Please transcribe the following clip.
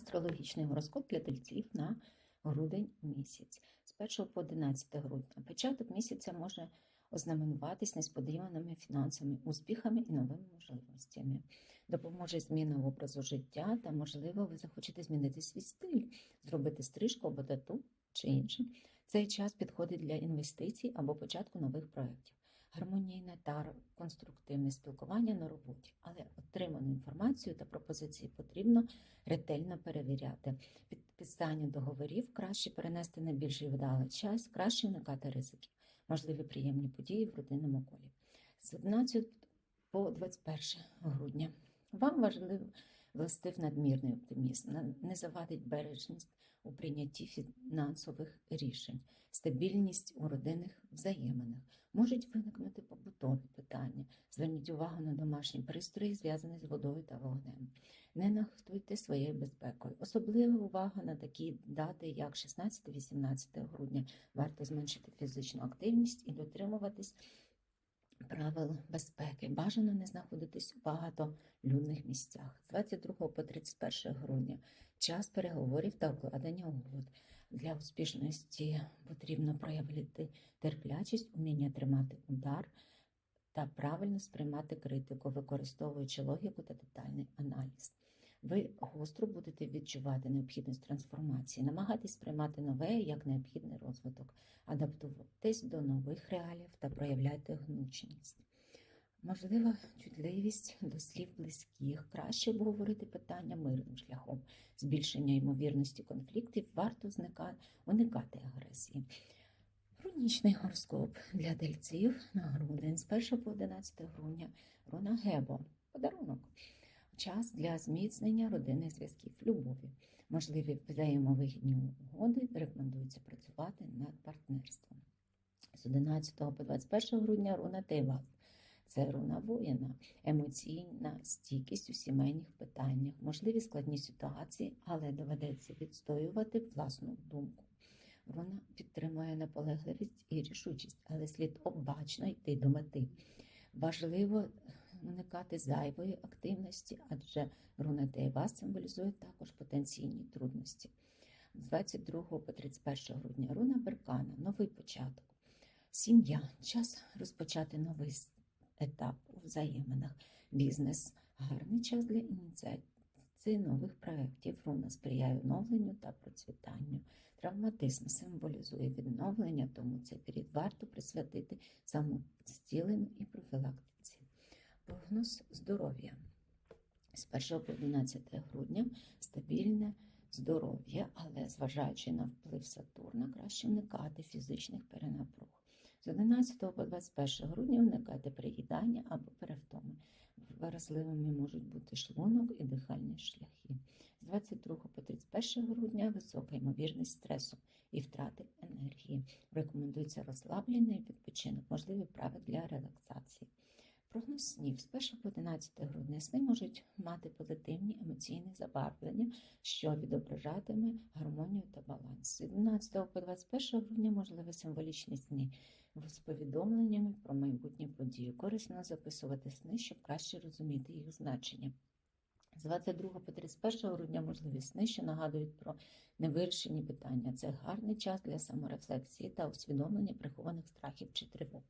Астрологічний гороскоп для тельців на грудень місяць з 1 по 11 грудня. Початок місяця може ознаменуватись несподіваними фінансовими успіхами і новими можливостями. Допоможе зміна образу життя та, можливо, ви захочете змінити свій стиль, зробити стрижку або тату чи інше. Цей час підходить для інвестицій або початку нових проєктів. Гармонійне та конструктивне спілкування на роботі, але отриману інформацію та пропозиції потрібно ретельно перевіряти. Підписання договорів краще перенести на більш вдалий час, краще уникати ризиків, можливі приємні події в родинному колі. З 11 по 21 грудня вам важливо властив надмірний оптимізм, не завадить бережність у прийнятті фінансових рішень, стабільність у родинних взаєминах. Можуть виникнути побутові питання. Зверніть увагу на домашні пристрої, зв'язані з водою та вогнем. Не нахтуйте своєю безпекою. Особлива увага на такі дати, як 16-18 грудня. Варто зменшити фізичну активність і дотримуватись правил безпеки. Бажано не знаходитись у багатолюдних місцях. З 22 по 31 грудня час переговорів та укладення угод. Для успішності потрібно проявити терплячість, уміння тримати удар та правильно сприймати критику, використовуючи логіку та детальний аналіз. Ви гостро будете відчувати необхідність трансформації, намагатись сприймати нове як необхідний розвиток, адаптуватись до нових реалів та проявляйте гнучність. Можлива чутливість до слів близьких, краще обговорити питання мирним шляхом, збільшення ймовірності конфліктів, варто уникати агресії. Хронічний гороскоп для дельців на грудень з 1 по 11 грудня Рона Гебо. Час для зміцнення родинних зв'язків, любові. Можливі взаємовигідні угоди рекомендується працювати над партнерством. З 11 по 21 грудня руна Тейвал. Це руна воїна, емоційна стійкість у сімейних питаннях, можливі складні ситуації, але доведеться відстоювати власну думку. Руна підтримує наполегливість і рішучість, але слід обачно йти до мети. Важливо уникати зайвої активності, адже руна Тейва символізує також потенційні трудності. З 22 по 31 грудня руна Беркана новий початок. Сім'я час розпочати новий етап у взаєминах. Бізнес гарний час для ініціації нових проєктів. Руна сприяє оновленню та процвітанню. Травматизм символізує відновлення, тому цей період варто присвятити самостіленню і профілактиці. Прогноз здоров'я з 1 по 11 грудня стабільне здоров'я, але зважаючи на вплив Сатурна, краще уникати фізичних перенапруг. З 11 по 21 грудня уникайте приїдання або перевтоми. Вразливими можуть бути шлунок і дихальні шляхи. З 22 по 31 грудня висока ймовірність стресу і втрати енергії. Рекомендується розслаблений відпочинок, можливі прави для релаксації. Снів з 1 по 11 грудня сни можуть мати позитивні емоційні забарвлення, що відображатиме гармонію та баланс. З 11 по 21 грудня можливі символічні сни з повідомленнями про майбутні події. Корисно записувати сни, щоб краще розуміти їх значення. З 22 по 31 грудня можливі сни, що нагадують про невирішені питання. Це гарний час для саморефлексії та усвідомлення прихованих страхів чи тривог.